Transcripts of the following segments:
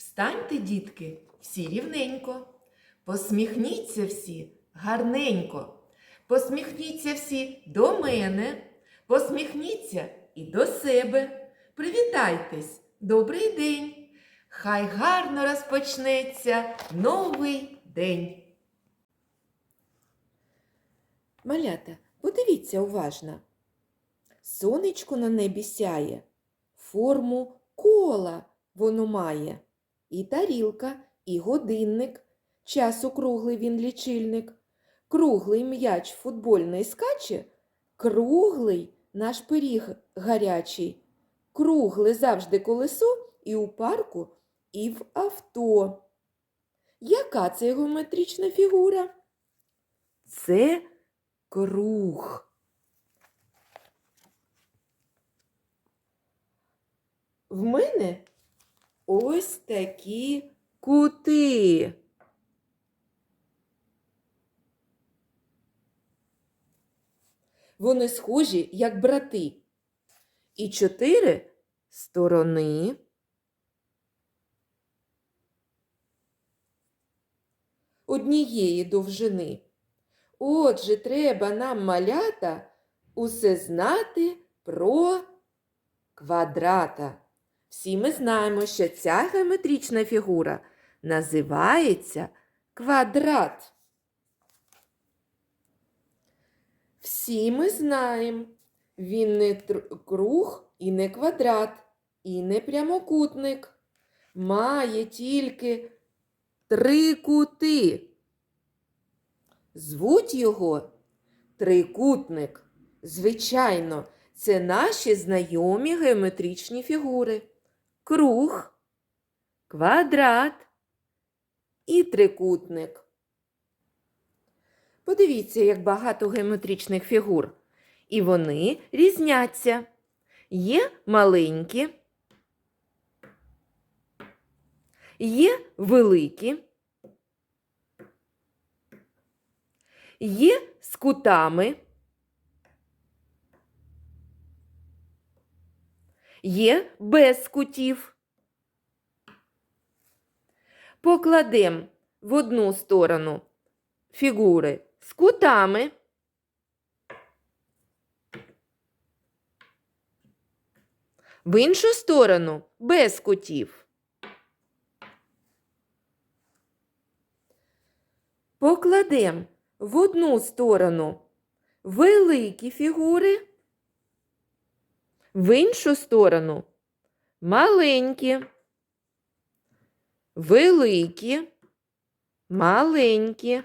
Встаньте, дітки, всі рівненько. Посміхніться всі гарненько. Посміхніться всі до мене. Посміхніться і до себе. Привітайтесь, добрий день. Хай гарно розпочнеться новий день. Малята, подивіться уважно. Сонечко на небі сяє, форму кола воно має. І тарілка, і годинник, час округлий він лічильник. Круглий м'яч футбольний скаче, круглий наш пиріг гарячий. Кругле завжди колесо і у парку, і в авто. Яка це геометрична фігура? Це круг. В мене ось такі кути. Вони схожі, як брати. І чотири сторони. Однієї довжини. Отже, треба нам малята усе знати про квадрата. Всі ми знаємо, що ця геометрична фігура називається квадрат. Всі ми знаємо, він не круг і не квадрат, і не прямокутник. Має тільки три кути. Звуть його трикутник. Звичайно, це наші знайомі геометричні фігури. Круг, квадрат і трикутник. Подивіться, як багато геометричних фігур. І вони різняться. Є маленькі, є великі. Є з кутами, є без кутів. Покладемо в одну сторону фігури з кутами, в іншу сторону без кутів. Покладемо в одну сторону великі фігури, в іншу сторону маленькі, великі, маленькі.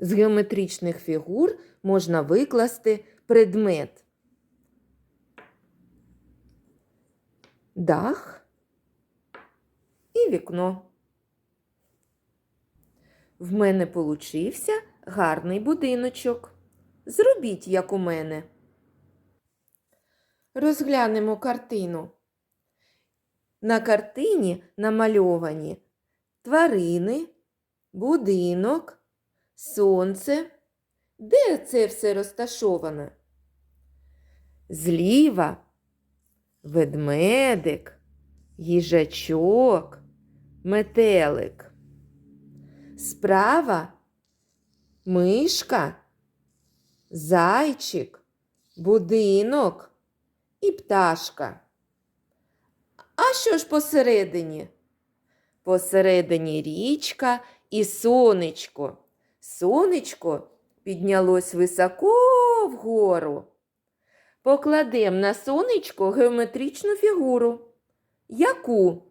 З геометричних фігур можна викласти предмет. Дах і вікно. В мене получився гарний будиночок. Зробіть, як у мене. Розглянемо картину. На картині намальовані тварини, будинок, сонце. Де це все розташовано? Зліва ведмедик, їжачок, метелик. Справа мишка, зайчик, будинок і пташка. А що ж посередині? Посередині річка і сонечко. Сонечко піднялось високо вгору. Покладемо на сонечко геометричну фігуру. Яку?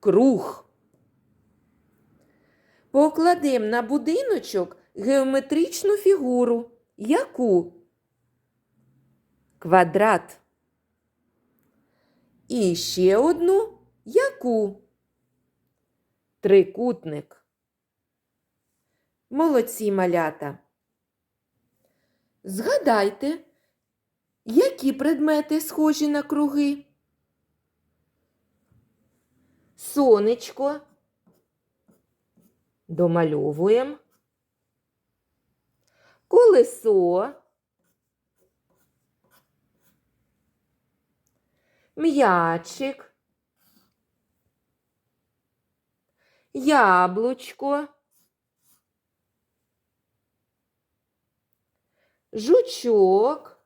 Круг. Покладемо на будиночок геометричну фігуру. Яку? Квадрат. І ще одну яку? Трикутник. Молодці малята. Згадайте, які предмети схожі на круги? Сонечко. Домальовуємо. Колесо. м'ячик, яблучко, жучок,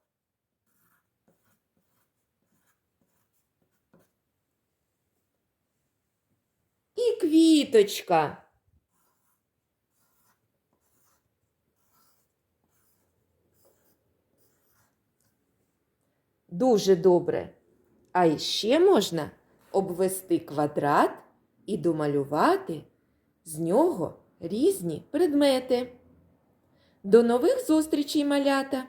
і квіточка. Дуже добре. А іще можна обвести квадрат і домалювати з нього різні предмети. До нових зустрічей, малята!